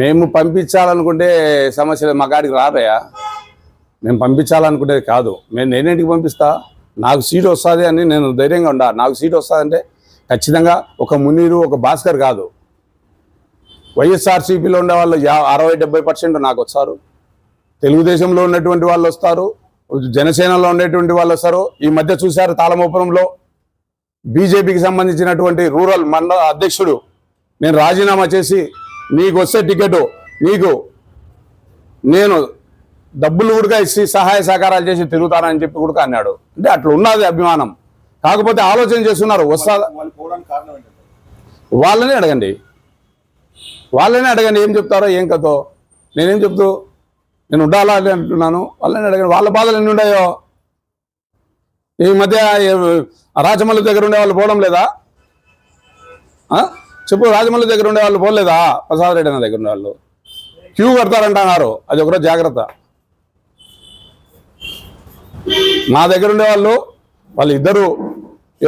మేము పంపించాలనుకుంటే సమస్యలు మా కాడికి రాదయా మేము పంపించాలనుకునేది కాదు. మేము నేనేంటికి పంపిస్తా? నాకు సీట్ వస్తుంది అని నేను ధైర్యంగా ఉండా. నాకు సీట్ వస్తుందంటే ఖచ్చితంగా ఒక మునీరు ఒక భాస్కర్ కాదు. వైఎస్ఆర్సీపీలో ఉండే వాళ్ళు యా అరవై డెబ్బై పర్సెంట్ నాకు వస్తారు. తెలుగుదేశంలో ఉన్నటువంటి వాళ్ళు వస్తారు. జనసేనలో ఉండేటువంటి వాళ్ళు వస్తారు. ఈ మధ్య చూశారు తాళమోపురంలో బీజేపీకి సంబంధించినటువంటి రూరల్ మండల అధ్యక్షుడు నేను రాజీనామా చేసి నీకు వస్తే టికెట్ నీకు నేను డబ్బులు కూడా ఇచ్చి సహాయ సహకారాలు చేసి తిరుగుతానని చెప్పి కూడా అన్నాడు. అంటే అట్లా ఉన్నది అభిమానం. కాకపోతే ఆలోచన చేస్తున్నారు వస్తా వాళ్ళనే అడగండి. వాళ్ళనే అడగండి ఏం చెప్తారో ఏం కథో. నేనేం చెప్తూ నేను ఉండాలా అని అంటున్నాను. వాళ్ళని అడగండి వాళ్ళ బాధలు ఎన్ని ఉన్నాయో. ఈ మధ్య రాజమల్లి దగ్గర ఉండే వాళ్ళు పోవడం లేదా? చెప్పు రాజమల్లి దగ్గర ఉండే వాళ్ళు పోలేదా? ప్రసాద్ రెడ్డి అన్న దగ్గర ఉండే వాళ్ళు క్యూ కడతారంటున్నారు. అది ఒకరోజు జాగ్రత్త. నా దగ్గర ఉండే వాళ్ళు వాళ్ళు ఇద్దరు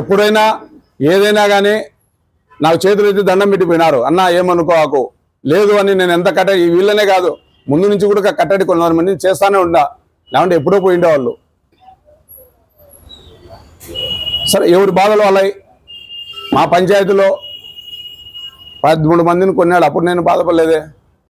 ఎప్పుడైనా ఏదైనా కానీ నాకు చేతులు ఎత్తి దండం పెట్టిపోయినారు. అన్న ఏమనుకోకు లేదు అని నేను ఎంత కట్టడి వీళ్ళనే కాదు. ముందు నుంచి కూడా కట్టడి కొన్ని మంది చేస్తానే ఉండా. లేకుంటే ఎప్పుడో పోయి ఉండేవాళ్ళు. సరే ఎవరి బాధలు వాళ్ళవి? మా పంచాయతీలో పదమూడు మందిని కొన్నాడు. అప్పుడు నేను బాధపడలేదే.